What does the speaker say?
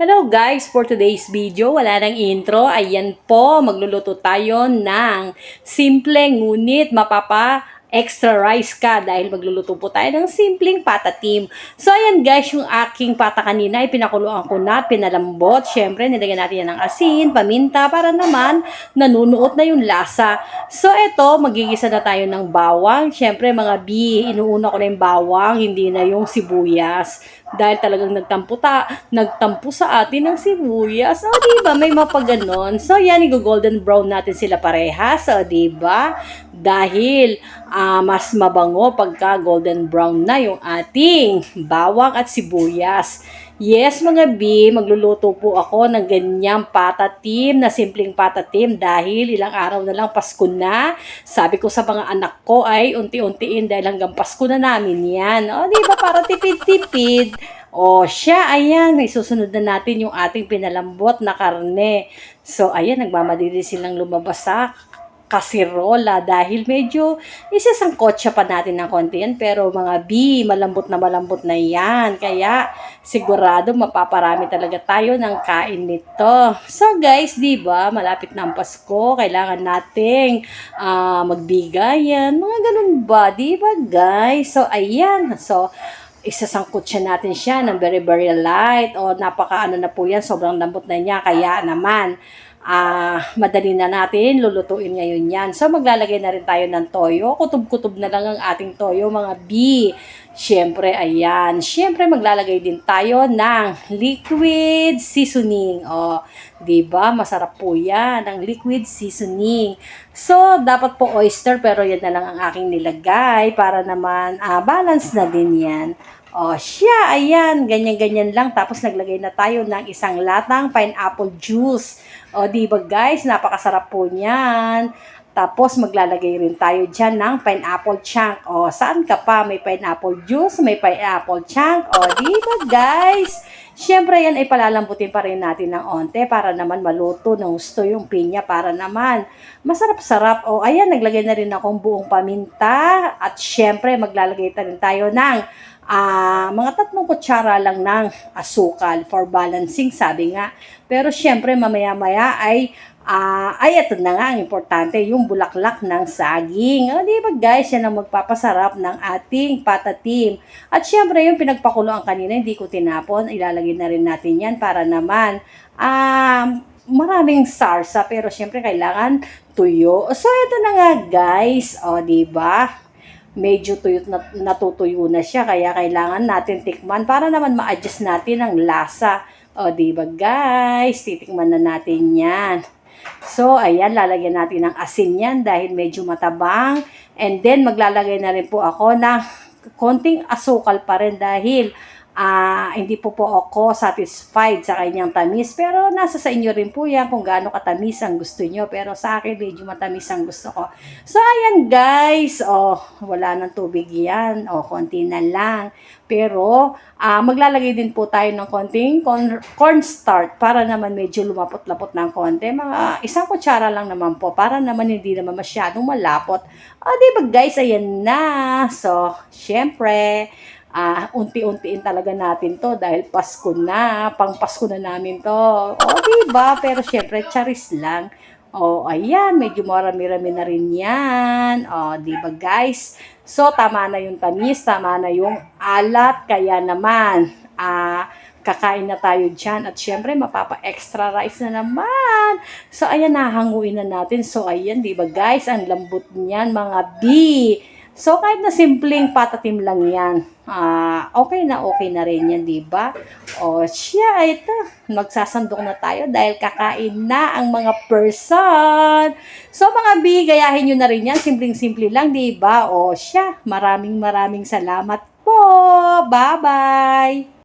Hello guys, for today's video, wala nang intro. Ayan po, magluluto tayo ng simple ngunit mapapa extra rice ka dahil magluluto po tayo ng simpleng pata team. So ayan guys, yung aking pata kanina ay pinakuluan ko na, pinalambot. Syempre, nilagyan natin yan ng asin, paminta para naman nanunuot na yung lasa. So eto, magigisa na tayo ng bawang. Syempre mga B, inuuna ko na yung bawang, hindi na yung sibuyas dahil talagang nagtampo, ta, nagtampo sa atin ng sibuyas. O, di ba? May mapaganon. So, yan, i-golden brown natin sila parehas. O, di ba? Dahil ah, mas mabango pagka golden brown na yung ating bawang at sibuyas. Yes, mga B, magluluto po ako ng ganyang patatim na simpleng patatim dahil ilang araw na lang Pasko na. Sabi ko sa mga anak ko ay unti-untiin dahil hanggang Pasko na namin yan. O, di ba? Para tipid-tipid. O, siya, ayan, isusunod na natin yung ating pinalambot na karne. So, ayan, nagmamadali silang lumabas sa kasirola dahil medyo isasangkot siya pa natin ng konti yan. Pero mga B, malambot na malambot na yan. Kaya sigurado mapaparami talaga tayo ng kain nito. So guys, di ba malapit na ang Pasko. Kailangan nating ah, magbigayan. Mga ganun ba? Di ba guys? So ayan. So isasangkot siya natin siya ng very very light o napaka ano na po yan sobrang lambot na niya kaya naman ah madali na natin lulutuin ngayon yan. So maglalagay na rin tayo ng toyo. Kutob-kutob na lang ang ating toyo mga B. Siyempre, ayan. Siyempre, maglalagay din tayo ng liquid seasoning. O, di ba Masarap po yan, ang liquid seasoning. So, dapat po oyster, pero yan na lang ang aking nilagay para naman ah, balance na din yan. O, siya, ayan, ganyan-ganyan lang. Tapos naglagay na tayo ng isang latang pineapple juice. O, di ba guys, napakasarap po niyan. Tapos maglalagay rin tayo dyan ng pineapple chunk. O, saan ka pa? May pineapple juice, may pineapple chunk. O, di ba guys? Siyempre yan ay palalambutin pa rin natin ng onte para naman maluto ng gusto yung pinya para naman masarap-sarap. O, ayan, naglagay na rin akong buong paminta. At siyempre, maglalagay na rin tayo ng ah mga tatlong kutsara lang ng asukal for balancing, sabi nga. Pero syempre, mamaya-maya ay, ah ay ito na nga ang importante, yung bulaklak ng saging. O, di ba guys, yan ang magpapasarap ng ating patatim. At syempre, yung pinagpakuloan kanina, hindi ko tinapon, ilalagay na rin natin yan para naman, ah maraming sarsa, pero syempre, kailangan tuyo. So, ito na nga guys, o, di ba? Medyo tuyot na, natutuyo na siya kaya kailangan natin tikman para naman ma-adjust natin ang lasa. O, di ba guys? Titikman na natin yan. So, ayan, lalagyan natin ng asin yan dahil medyo matabang. And then, maglalagay na rin po ako ng konting asukal pa rin dahil ah hindi po po ako satisfied sa kanyang tamis. Pero nasa sa inyo rin po yan kung gaano katamis ang gusto nyo. Pero sa akin, medyo matamis ang gusto ko. So, ayan guys. Oh, wala nang tubig yan. Oh, konti na lang. Pero, ah maglalagay din po tayo ng konting corn, cornstarch para naman medyo lumapot-lapot ng konti. Mga isang kutsara lang naman po para naman hindi naman masyadong malapot. Ah, di guys? Ayan na. So, syempre, ah unti-untiin talaga natin to dahil Pasko na, pang Pasko na namin to. O, di ba? Pero syempre, charis lang. O, ayan, medyo marami-rami na rin yan. O, di ba guys? So, tama na yung tamis, tama na yung alat, kaya naman, ah, kakain na tayo dyan. At syempre, mapapa-extra rice na naman. So, ayan, nahanguin na natin. So, ayan, di ba guys? Ang lambot niyan, mga B. So, kahit na simpleng patatim lang yan, ah okay na okay na rin yan, di ba? O, siya, ito, magsasandok na tayo dahil kakain na ang mga person. So, mga B, gayahin nyo na rin yan, simpleng-simple lang, di ba? O, siya, maraming maraming salamat po. Bye-bye!